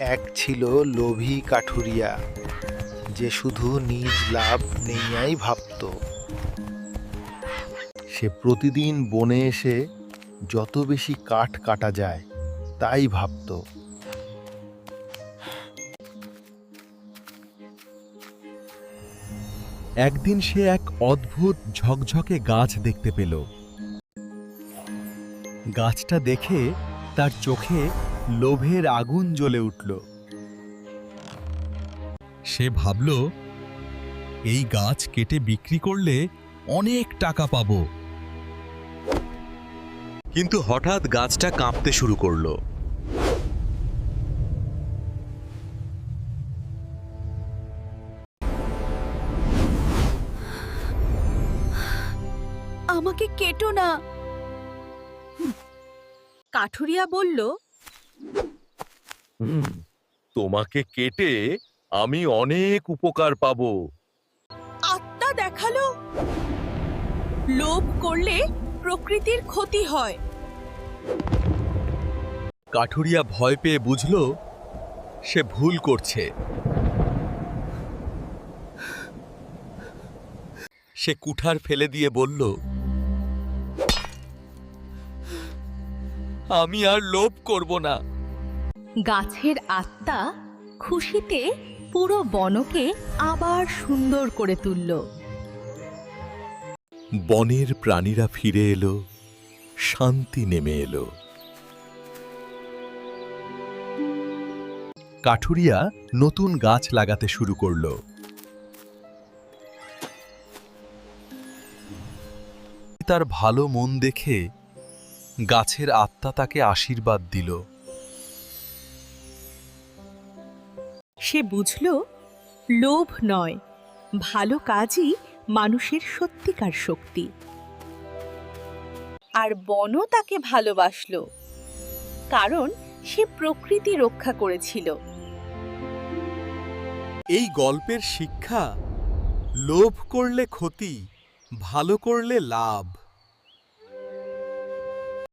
এক ছিল লোভী কাঠুরিয়া, যে শুধু নিজ লাভ নেইয়াই ভাবত। সে প্রতিদিন বনে এসে যত বেশি কাঠ কাটা যায়, তাই ভাবত। একদিন সে এক অদ্ভুত ঝকঝকে গাছ দেখতে পেল। গাছটা দেখে তার চোখে লোভের আগুন জ্বলে উঠল। সে ভাবল, এই গাছ কেটে বিক্রি করলে অনেক টাকা পাব। কিন্তু হঠাৎ গাছটা কাঁপতে শুরু করল। আমাকে কেটো না। কাঠুরিয়া বলল তোমাকে কেটে আমি অনেক উপকার পাবো। আত্মা দেখাল। লোভ করলে প্রকৃতির ক্ষতি হয়। কাঠুরিয়া ভয় পেয়ে বুঝল সে ভুল করছে। সে কুঠার ফেলে দিয়ে বলল আমি আর লোভ করব না। গাছের আত্মা খুশিতে পুরো বনকে আবার সুন্দর করে তুলল। বনের প্রাণীরা ফিরে এলো শান্তি নেমে এলো। কাঠুরিয়া নতুন গাছ লাগাতে শুরু করল। তার ভালো মন দেখে গাছের আত্মা তাকে আশীর্বাদ দিল। সে বুঝল লোভ নয় ভালো কাজই মানুষের সত্যিকার শক্তি। আর বনও তাকে ভালোবাসলো কারণ সে প্রকৃতি রক্ষা করেছিল। এই গল্পের শিক্ষা লোভ করলে ক্ষতি ভালো করলে লাভ।